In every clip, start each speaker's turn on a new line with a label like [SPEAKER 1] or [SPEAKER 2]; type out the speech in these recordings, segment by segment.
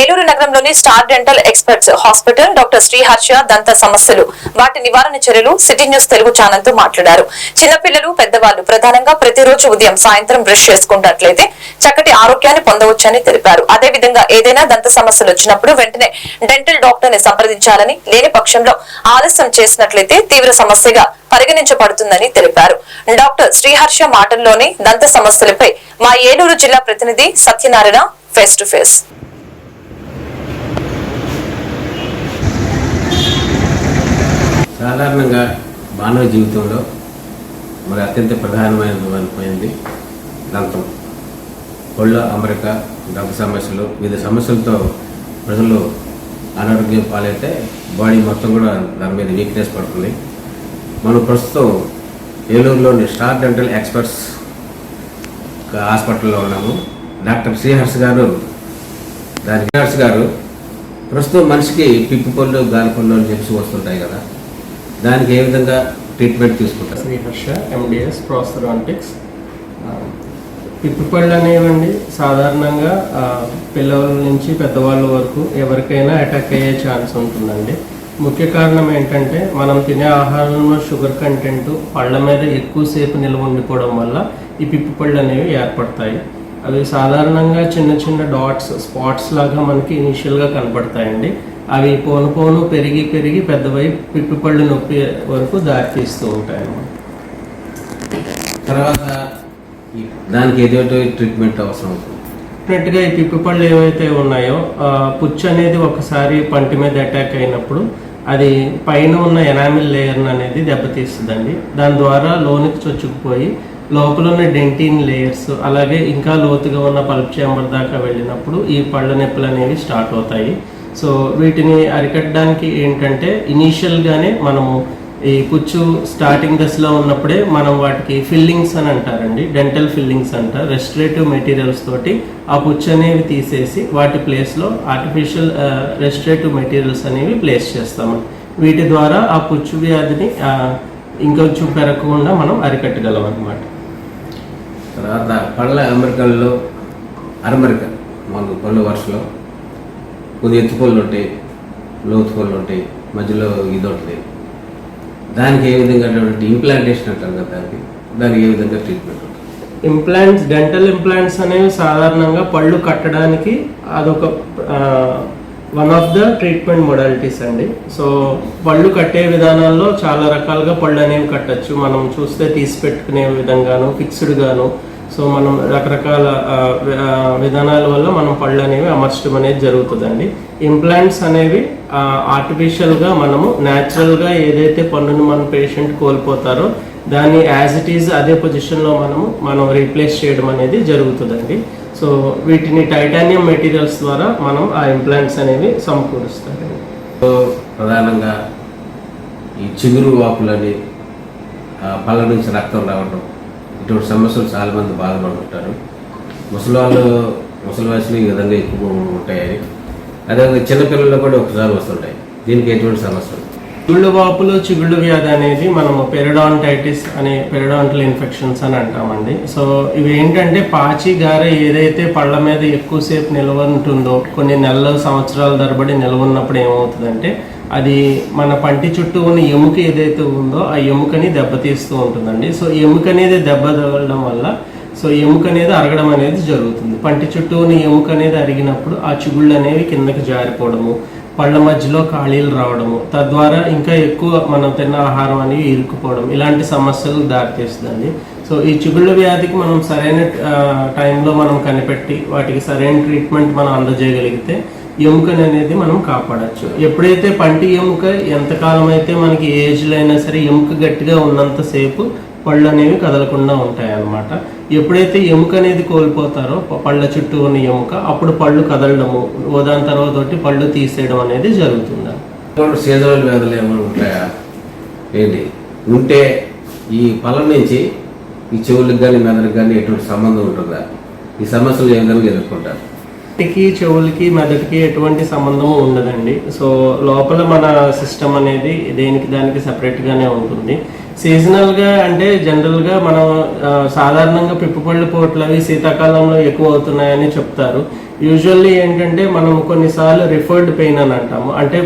[SPEAKER 1] ఏలూరు నగరంలోని star dental experts hospital doctor Sriharsha దంత సమస్యలు వాటి నివారణ చర్యలు సిటీ న్యూస్ తెలుగు ఛానల్తో మాట్లాడారు. చిన్నపిల్లలు పెద్దవాళ్ళు ప్రధానంగా ప్రతిరోజు ఉదయం సాయంత్రం బ్రష్ చేసుకున్నట్లయితే చక్కటి ఆరోగ్యాన్ని పొందవచ్చని తెలిపారు. అదేవిధంగా ఏదైనా దంత సమస్యలు వచ్చినప్పుడు వెంటనే డెంటల్ డాక్టర్ని సంప్రదించాలని లేని పక్షంలో ఆలస్యం చేసినట్లయితే తీవ్ర సమస్యగా పరిగణించబడుతుందని తెలిపారు. డాక్టర్ శ్రీహర్ష మాటల్లోనే దంత సమస్యలపై మా ఏలూరు జిల్లా ప్రతినిధి సత్యనారాయణ ఫేస్ టు ఫేస్.
[SPEAKER 2] సాధారణంగా మానవ జీవితంలో మరి అత్యంత ప్రధానమైనది దంతం ఒళ్ళ అమరిక దంత సమస్యలు వివిధ సమస్యలతో ప్రజలు అనారోగ్యం పాలైతే బాడీ మొత్తం కూడా దాని మీద వీక్నెస్ పడుతుంది. మనం ప్రస్తుతం ఏలూరులోని స్టార్ డెంటల్ ఎక్స్పర్ట్స్ హాస్పిటల్లో ఉన్నాము. డాక్టర్ శ్రీహర్ష గారు దాని శ్రీహర్ష గారు ప్రస్తుతం మనిషికి పిప్పు పళ్ళు గాలి పళ్ళు అని చెప్పి వస్తుంటాయి కదా. దానికి ఏ విధంగా ట్రీట్మెంట్ తీసుకుంటారు?
[SPEAKER 3] శ్రీహర్ష ఎండిఎస్ ప్రోస్థరాంటిక్స్ పిప్పిపళ్ళు అనేవండి సాధారణంగా పిల్లల నుంచి పెద్దవాళ్ళ వరకు ఎవరికైనా అటాక్ అయ్యే ఛాన్స్ ఉంటుందండి. ముఖ్య కారణం ఏంటంటే మనం తినే ఆహారంలో షుగర్ కంటెంట్ పళ్ళ మీద ఎక్కువసేపు నిల్వ ఉండిపోవడం వల్ల ఈ పిప్పిపళ్ళు అనేవి ఏర్పడతాయి. అవి సాధారణంగా చిన్న చిన్న డాట్స్ స్పాట్స్ లాగా మనకి ఇనీషియల్గా కనపడతాయండి. అవి పోను పోను పెరిగి పెరిగి పెద్దవై పిప్పిపళ్ళు నొప్పి వరకు దారితీస్తూ ఉంటాయి.
[SPEAKER 2] తర్వాత దానికి ఏదో ట్రీట్మెంట్ అవసరం అవుతుంది
[SPEAKER 3] డెఫినెట్గా ఈ పిప్పిపళ్ళు ఏవైతే ఉన్నాయో పుచ్చు అనేది ఒకసారి పంటి మీద అటాక్ అయినప్పుడు అది పైన ఉన్న ఎనామిల్ లేయర్ అనేది దెబ్బతీస్తుందండి. దాని ద్వారా లోనికి చొచ్చుకుపోయి లోపల ఉన్న డెంటిన్ లేయర్స్ అలాగే ఇంకా లోతుగా ఉన్న పల్ప్ చేంబర్ దాకా వెళ్ళినప్పుడు ఈ పళ్ళ నొప్పులు అనేవి స్టార్ట్ అవుతాయి. సో వీటిని అరికట్టడానికి ఏంటంటే ఇనీషియల్గానే మనము ఈ పుచ్చు స్టార్టింగ్ దశలో ఉన్నప్పుడే మనం వాటికి ఫిల్లింగ్స్ అని అంటారండి డెంటల్ ఫిల్లింగ్స్ అంటారు రెస్టరేటివ్ మెటీరియల్స్ తోటి ఆ పుచ్చు అనేవి తీసేసి వాటి ప్లేస్లో ఆర్టిఫిషియల్ రెస్టరేటివ్ మెటీరియల్స్ అనేవి ప్లేస్ చేస్తాము. వీటి ద్వారా ఆ పుచ్చు వ్యాధిని ఇంకొంచెం పెరగకుండా మనం అరికట్టగలం అనమాట
[SPEAKER 2] తర్వాత పళ్ళ అమెరికన్లో అరమరిక మన పళ్ళు వరుసలో కొన్ని ఎత్తు పళ్ళు ఉంటాయి లోతు పళ్ళు ఉంటాయి మధ్యలో ఇది దానికి ఏ విధంగా ఇంప్లాంటేషన్ అంటారు కదా దానికి? దానికి ఏ విధంగా ట్రీట్మెంట్ ఉంటుంది?
[SPEAKER 3] ఇంప్లాంట్స్ డెంటల్ ఇంప్లాంట్స్ అనేవి సాధారణంగా పళ్ళు కట్టడానికి అదొక one of the treatment modalities అండి. సో పళ్ళు కట్టే విధానాల్లో చాలా రకాలుగా పళ్ళు అనేవి కట్టచ్చు. మనం చూస్తే తీసి పెట్టుకునే విధంగాను ఫిక్స్డ్గాను సో మనం రకరకాల విధానాల వల్ల మనం పళ్ళు అనేవి అమర్చడం అనేది జరుగుతుందండి. ఇంప్లాంట్స్ అనేవి ఆర్టిఫిషియల్గా మనము న్యాచురల్గా ఏదైతే పన్నును మన పేషెంట్ కోల్పోతారో దాన్ని యాజ్ ఇట్ ఈజ్ అదే పొజిషన్లో మనము మనం రీప్లేస్ చేయడం అనేది జరుగుతుందండి. సో వీటిని టైటానియం మెటీరియల్స్ ద్వారా మనం ఆ ఇంప్లాంట్స్ అనేవి సమకూరుస్తారండి.
[SPEAKER 2] సో ప్రధానంగా ఈ చిగురు వాపులని పళ్ళ నుంచి రక్తం రావడం ఇటువంటి సమస్యలు చాలామంది బాధపడుతుంటారు. ముసలి వాళ్ళు ముసలి వయసులో ఈ విధంగా ఎక్కువ ఉంటాయి అదేవిధంగా చిన్నపిల్లల్లో కూడా ఒకసారి వస్తుంటాయి. దీనికి ఎటువంటి సమస్యలు
[SPEAKER 3] చిగుళ్ళు వాపులు చిగుళ్ళు వ్యాధి అనేది మనము పెరడాంటైటిస్ అనే పెరడాంటల్ ఇన్ఫెక్షన్స్ అని అంటామండి. సో ఇవి ఏంటంటే పాచి గారె ఏదైతే పళ్ళ మీద ఎక్కువసేపు నిల్వ ఉంటుందో కొన్ని నెలలు సంవత్సరాల తరబడి నిల్వ ఉన్నప్పుడు ఏమవుతుందంటే అది మన పంటి చుట్టూ ఉన్న ఎముక ఏదైతే ఉందో ఆ ఎముకని దెబ్బతీస్తూ ఉంటుందండి. సో ఎముక అనేది దెబ్బ తగలడం వల్ల సో ఎముక అనేది అరగడం అనేది జరుగుతుంది. పంటి చుట్టూ ఉన్న ఎముక అనేది అరిగినప్పుడు ఆ చిగుళ్ళు అనేవి కిందకి జారిపోవడము పళ్ళ మధ్యలో ఖాళీలు రావడము తద్వారా ఇంకా ఎక్కువ మనం తిన్న ఆహారం అనేది ఇరుక్కుపోవడం ఇలాంటి సమస్యలు దారితీస్తుందండి. సో ఈ చిగుళ్ళ వ్యాధికి మనం సరైన టైంలో మనం కనిపెట్టి వాటికి సరైన ట్రీట్మెంట్ మనం అందజేయగలిగితే ఎముకని అనేది మనం కాపాడచ్చు. ఎప్పుడైతే పంటి ఎముక ఎంతకాలం అయితే మనకి ఏజ్లో అయినా సరే ఎముక గట్టిగా ఉన్నంతసేపు పళ్ళు అనేవి కదలకుండా ఉంటాయన్నమాట. ఎప్పుడైతే ఎముక అనేది కోల్పోతారో పళ్ళ చుట్టూ ఉన్న ఎముక అప్పుడు పళ్ళు కదలడము ఓ దాని తర్వాత ఒకటి పళ్ళు తీసేయడం అనేది జరుగుతుంది?
[SPEAKER 2] సీజనల్ వ్యాధులు ఏమైనా ఉంటాయా? ఏంటి? ఉంటే ఈ పళ్ళ నుంచి ఈ చెవులకు కానీ మెదడుకి కానీ ఎటువంటి సంబంధం ఉంటుందా? ఈ సమస్యలు ఏ విధంగా ఎదుర్కొంటారు?
[SPEAKER 3] కంటికి చెవులకి మెదడుకి ఎటువంటి సంబంధము ఉండదండి. సో లోపల మన సిస్టమ్ అనేది దేనికి దానికి సపరేట్గానే ఉంటుంది. సీజనల్గా అంటే జనరల్గా మనం సాధారణంగా పిప్పుపళ్ళు పోట్లు అవి శీతాకాలంలో ఎక్కువ అవుతున్నాయని చెప్తారు. యూజువల్లీ ఏంటంటే మనం కొన్నిసార్లు రిఫర్డ్ పెయిన్ అని అంటాము. అంటే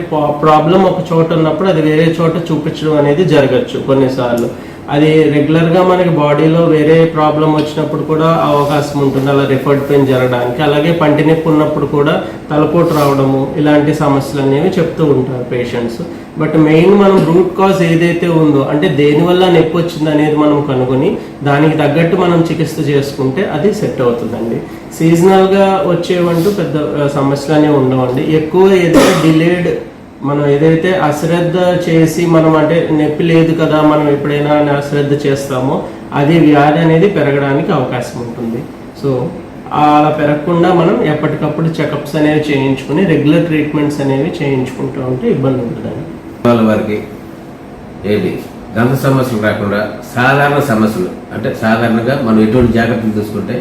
[SPEAKER 3] ప్రాబ్లం ఒక చోట ఉన్నప్పుడు అది వేరే చోట చూపించడం అనేది జరగచ్చు కొన్నిసార్లు. అది రెగ్యులర్గా మనకి బాడీలో వేరే ప్రాబ్లం వచ్చినప్పుడు కూడా అవకాశం ఉంటుంది. అలా రిఫర్డ్ పెయిన్ జరగడానికి. అలాగే పంటి నొప్పి ఉన్నప్పుడు కూడా తలపోటు రావడము ఇలాంటి సమస్యలు అనేవి చెప్తూ ఉంటారు పేషెంట్స్ బట్ మెయిన్ మనం రూట్ కాజ్ ఏదైతే ఉందో అంటే దేనివల్ల నొప్పి వచ్చింది అనేది మనం కనుగొని దానికి తగ్గట్టు మనం చికిత్స చేసుకుంటే అది సెట్ అవుతుందండి. సీజనల్గా వచ్చేవంటూ పెద్ద సమస్యలు అనేవి ఉండవండి. ఎక్కువ ఏదైతే డిలేడ్ మనం ఏదైతే అశ్రద్ధ చేసి మనం అంటే నొప్పి లేదు కదా మనం ఎప్పుడైనా అశ్రద్ధ చేస్తామో అది వ్యాధి అనేది పెరగడానికి అవకాశం ఉంటుంది. సో అలా పెరగకుండా మనం ఎప్పటికప్పుడు చెకప్స్ అనేవి చేయించుకుని రెగ్యులర్ ట్రీట్మెంట్స్ అనేవి చేయించుకుంటూ ఉంటే ఇబ్బంది ఉంటుందండి
[SPEAKER 2] వాళ్ళ వారికి ఏది? దంత సమస్యలు రాకుండా సాధారణ సమస్యలు అంటే సాధారణంగా మనం ఎటువంటి జాగ్రత్తలు తీసుకుంటే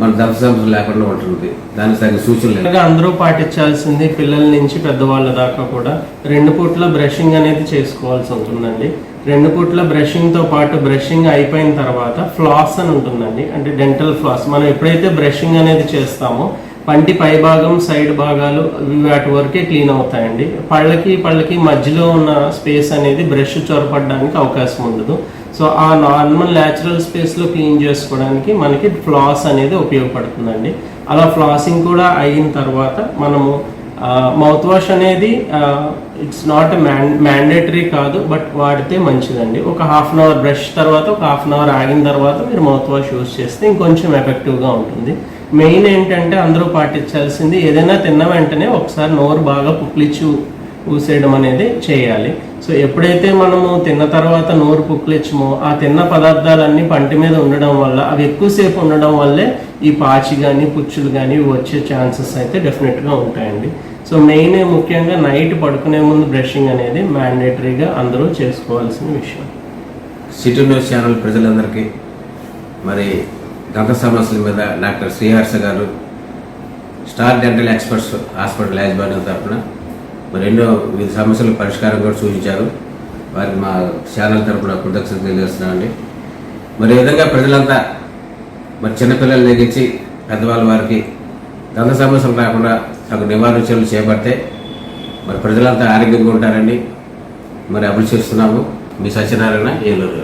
[SPEAKER 2] మన దంత లేకుండా ఉంటుంది. దానికి తగిన సూచనలు
[SPEAKER 3] అందరూ పాటించాల్సింది పిల్లల నుంచి పెద్దవాళ్ళ దాకా కూడా రెండు పూట్ల బ్రషింగ్ అనేది చేసుకోవాల్సి ఉంటుందండి. రెండు పూట్ల బ్రషింగ్తో పాటు బ్రషింగ్ అయిపోయిన తర్వాత ఫ్లాస్ అని ఉంటుందండి. అంటే డెంటల్ ఫ్లాస్. మనం ఎప్పుడైతే బ్రషింగ్ అనేది చేస్తామో పంటి పై భాగం సైడ్ భాగాలు ఇవి వాటి వరకే క్లీన్ అవుతాయండి. పళ్ళకి పళ్ళకి మధ్యలో ఉన్న స్పేస్ అనేది బ్రష్ చొరపడడానికి అవకాశం ఉండదు. సో ఆ నార్మల్ న్యాచురల్ స్పేస్లో క్లీన్ చేసుకోవడానికి మనకి ఫ్లాస్ అనేది ఉపయోగపడుతుందండి. అలా ఫ్లాసింగ్ కూడా అయిన తర్వాత మనము మౌత్ వాష్ అనేది ఇట్స్ నాట్ మ్యాండేటరీ కాదు బట్ వాడితే మంచిదండి. ఒక హాఫ్ అన్ అవర్ బ్రష్ తర్వాత ఒక హాఫ్ అన్ అవర్ ఆగిన తర్వాత మీరు మౌత్ వాష్ యూస్ చేస్తే ఇంకొంచెం ఎఫెక్టివ్గా ఉంటుంది. మెయిన్ ఏంటంటే అందరూ పాటించాల్సింది ఏదైనా తిన్న వెంటనే ఒకసారి నోరు బాగా పుక్లిచ్చి ఊసేయడం అనేది చేయాలి. సో ఎప్పుడైతే మనము తిన్న తర్వాత నోరు పుక్లిచ్చమో ఆ తిన్న పదార్థాలన్నీ పంటి మీద ఉండడం వల్ల అవి ఎక్కువసేపు ఉండడం వల్లే ఈ పాచి కానీ పుచ్చులు కానీ వచ్చే ఛాన్సెస్ అయితే డెఫినెట్గా ఉంటాయండి. సో మెయిన్ ముఖ్యంగా నైట్ పడుకునే ముందు బ్రషింగ్ అనేది మ్యాండేటరీగా అందరూ చేసుకోవాల్సిన విషయం.
[SPEAKER 2] సిటీ న్యూస్ ఛానల్ ప్రజలందరికీ మరి దంత సమస్యల మీద డాక్టర్ శ్రీహర్ష గారు స్టార్ డెంటల్ ఎక్స్పర్ట్స్ హాస్పిటల్ యాజమాన్యం తరఫున మరి ఎన్నో వివిధ సమస్యల పరిష్కారం కూడా సూచించారు. వారికి మా ఛానల్ తరపున కృతజ్ఞత తెలియజేస్తున్నామండి. మరి ఈ విధంగా ప్రజలంతా మరి చిన్నపిల్లలు నెగించి పెద్దవాళ్ళ వారికి దంత సమస్యలు రాకుండా తగు నివారణ చర్యలు చేపడితే మరి ప్రజలంతా ఆరోగ్యంగా ఉంటారని మరి అభిలు చేస్తున్నాము. మీ సత్యనారాయణ ఏలూరు